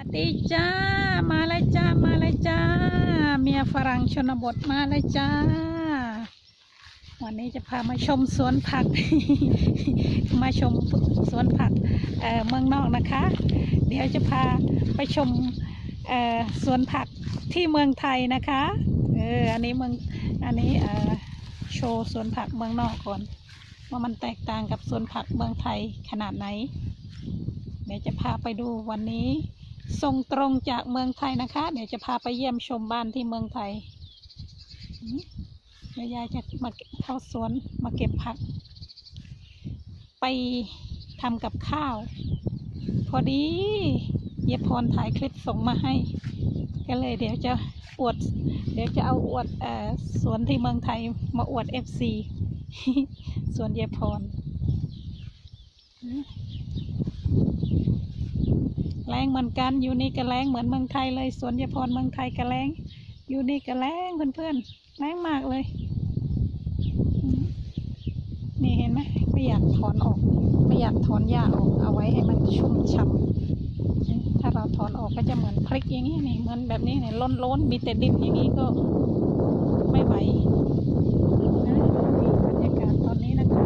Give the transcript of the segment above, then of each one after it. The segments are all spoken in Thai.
สวัสดีจ้า มาเลยจ้า มาเลยจ้า เมียฝรั่งชนบทมาเลยจ้า วันนี้จะพามาชมสวนผัก มาชมสวนผักเออเมืองนอกนะคะ เดี๋ยวจะพาไปชมเออสวนผักที่เมืองไทยนะคะ เออ อันนี้เมือง อันนี้เออโชว์สวนผักเมืองนอกก่อนว่ามันแตกต่างกับสวนผักเมืองไทยขนาดไหน เดี๋ยวจะพาไปดูวันนี้ ส่งตรงจากเมืองไทยนะคะ เดี๋ยวจะพาไปเยี่ยมชมบ้านที่เมืองไทยอืมเดี๋ยวยายจะมาเข้าสวนมาเก็บผัก ไปทำกับข้าว พอดีเยายพรถ่ายคลิปส่งมาให้ ก็เลยเดี๋ยวจะอวด เดี๋ยวจะเอาอวดอสวนที่เมืองไทยมาอวดเอฟซีสวนเยายพร อืมแรงเหมือนกันอยู่นี่ก็แรงเหมือนเมืองไทยเลยสวนยาพรเมืองไทยก็แรงอยู่นี่ก็แรงเพื่อนๆแรงมากเลย นี่เห็นไหมไม่อยากถอนออก ไม่อยากถอนหญ้าออกเอาไว้ให้มันชุ่มฉ่ำถ้าเราถอนออกก็จะเหมือนพริกอย่างนี้นี่เหมือนแบบนี้เนี่ยล้นล้นมีแต่ดินอย่างนี้ก็ไม่ไหวบรรยากาศตอนนี้นะคะ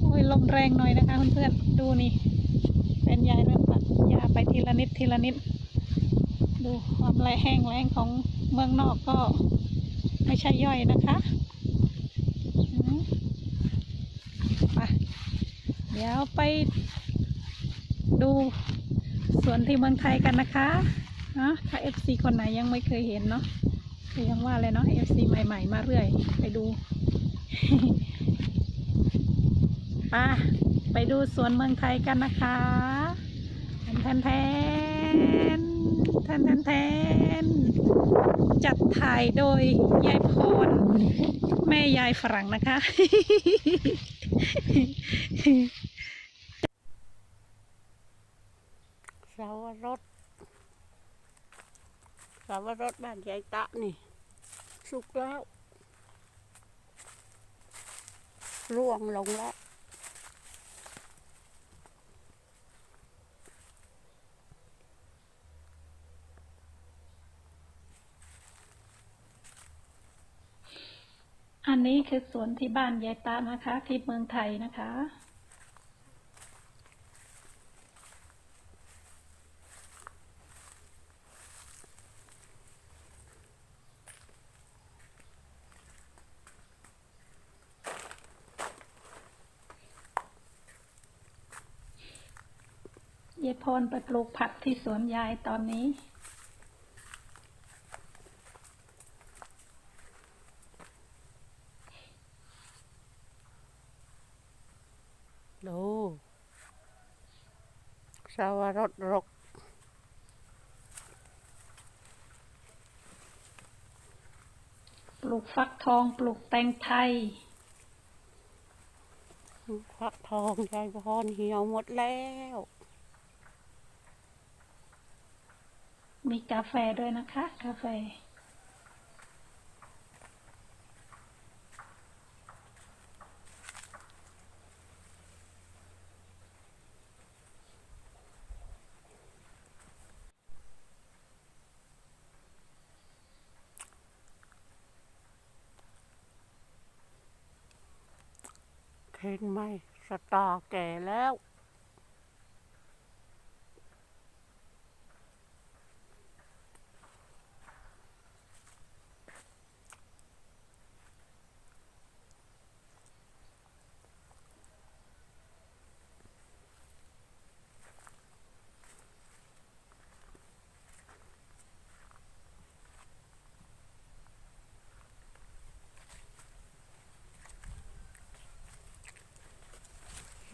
โอ้ยลมแรงหน่อยนะคะเพื่อนๆ ดูนี่ เป็นยายเริ่ม ยาไปทีละนิดทีละนิด ดูความแรงแห้งแรงของเมืองนอกก็ไม่ใช่ย่อยนะคะไปเดี๋ยวไปดูสวนที่เมืองไทยกันนะคะนะถ้า FC คนไหนยังไม่เคยเห็นเนาะก็ยังว่าเลยเนาะ FC ใหม่ ๆ มาเรื่อย ไปดูไปไปดูสวนเมืองไทยกันนะคะ แทนแทนแทนแทนแทนจัดถ่ายโดยยายพรแม่ยายฝรั่งนะคะ สาวรสสาวรสบ้านยายตะนี่ สุกแล้วร่วงลงแล้ว นี้คือสวนที่บ้านยายตานะคะ ที่เมืองไทยนะคะ ยายพรไปปลูกผักที่สวนยายตอนนี้ ดู สาวรสรก ปลูกฟักทองปลูกแตงไทยควักทองยายพรเหี่ยวหมดแล้ว มีกาแฟด้วยนะคะ กาแฟ เห็นไหมสตาแก่แล้ว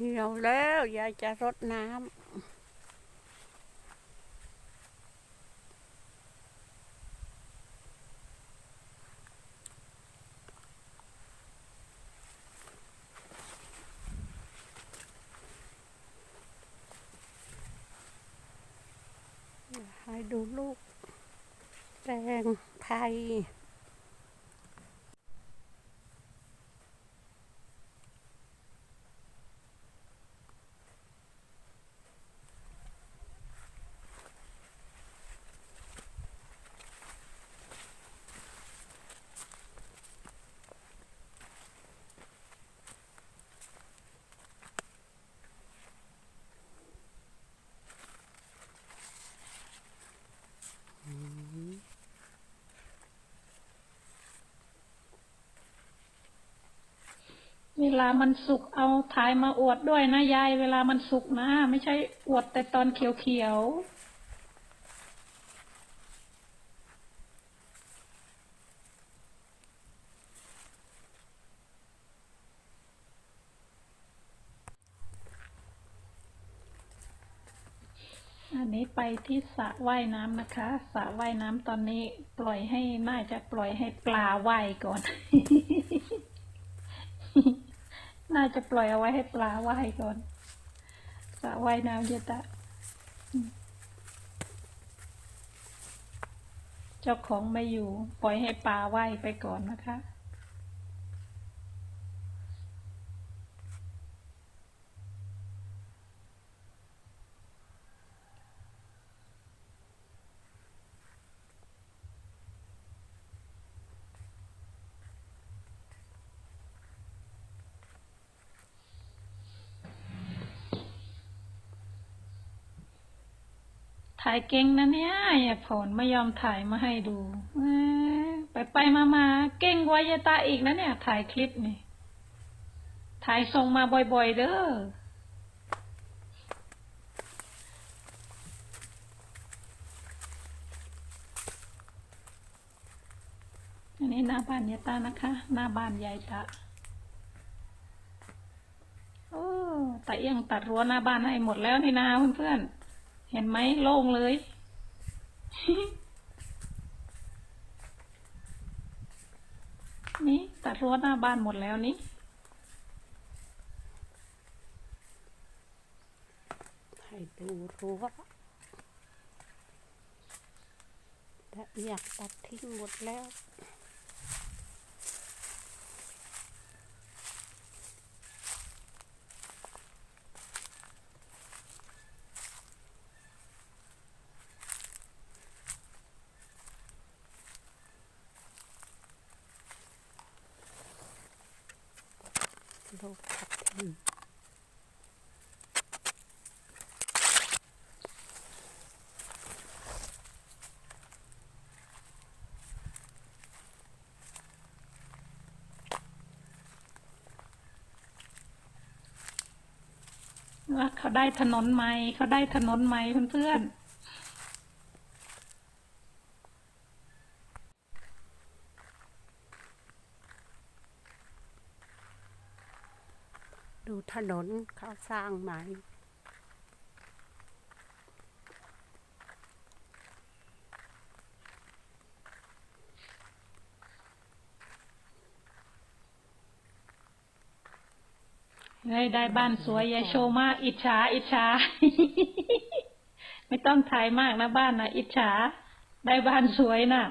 เหี่ยวแล้วยายจะรดน้ำให้ดูลูกแตงไทย เวลามันสุกเอาถ่ายมาอวดด้วยนะยาย เวลามันสุกนะ ไม่ใช่อวดแต่ตอนเขียวๆ อันนี้ไปที่สระว่ายน้ำนะคะสระว่ายน้ำตอนนี้ปล่อยให้น่าจะปล่อยให้ปลาว่ายก่อน น่าจะปล่อยเอาไว้ให้ปลาว่ายก่อนสระว่ายน้ำเยอะตะ เจ้าของไม่อยู่ ปล่อยให้ปลาว่ายไปก่อนนะคะ ถ่ายเก่งนะเนี่ยยาผลไม่ยอมถ่ายมาให้ดูไปไปมามาเก่งกว่ายายตาอีกนะเนี่ย ถ่ายคลิปนี่ ถ่ายส่งมาบ่อยๆเด้ออันนี้หน้าบ้านยายตานะคะ หน้าบ้านยายตาโอ้ตาเอียงตัดรั้วหน้าบ้านให้หมดแล้วนี่นาเพื่อนๆ เห็นไหมโล่งเลย นี่ตัดรั้วหน้าบ้านหมดแล้วนี่ให้ดูรั้วแต่อยากตัดทิ้งหมดแล้ว โลกตัดทิ้งว่าเขาได้ถนนใหม เขาได้ถนนใหมเพื่อน ถนนเขาสร้างใหม่ได้ได้บ้านสวยย่าโชว์มากอิจฉา อิจฉา ไม่ต้องถ่ายมากนะบ้านนะอิจฉา ได้บ้านสวยน่ะ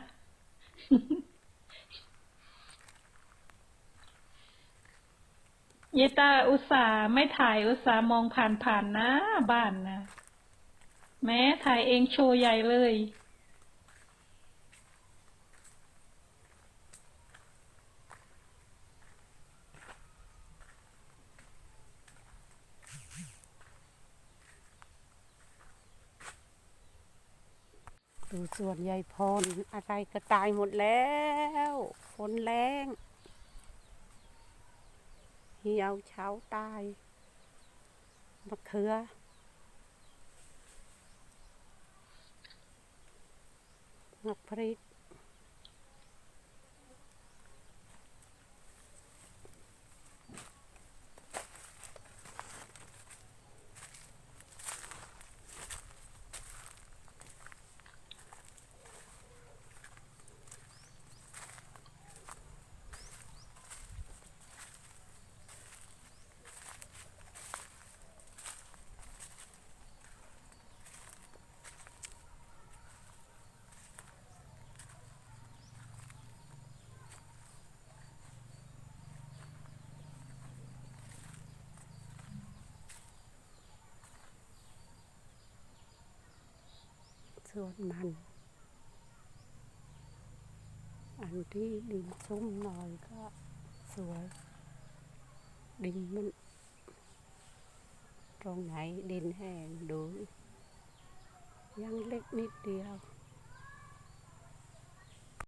ยตาอุตส่าห์ไม่ถ่ายอุตส่าห์มองผ่านๆนะ บ้านนะ แม้ถ่ายเองโชว์ใหญ่เลย ดูส่วนยายพรอะไรก็ตายหมดแล้วฝนแรง เหี่ยวเฉาตายมะเขือมะพริก ส่วนมัน อันที่ดินชุ่มหน่อยก็สวย ดินมัน ตรงไหนดินแห้งดู ยังเล็กนิดเดียว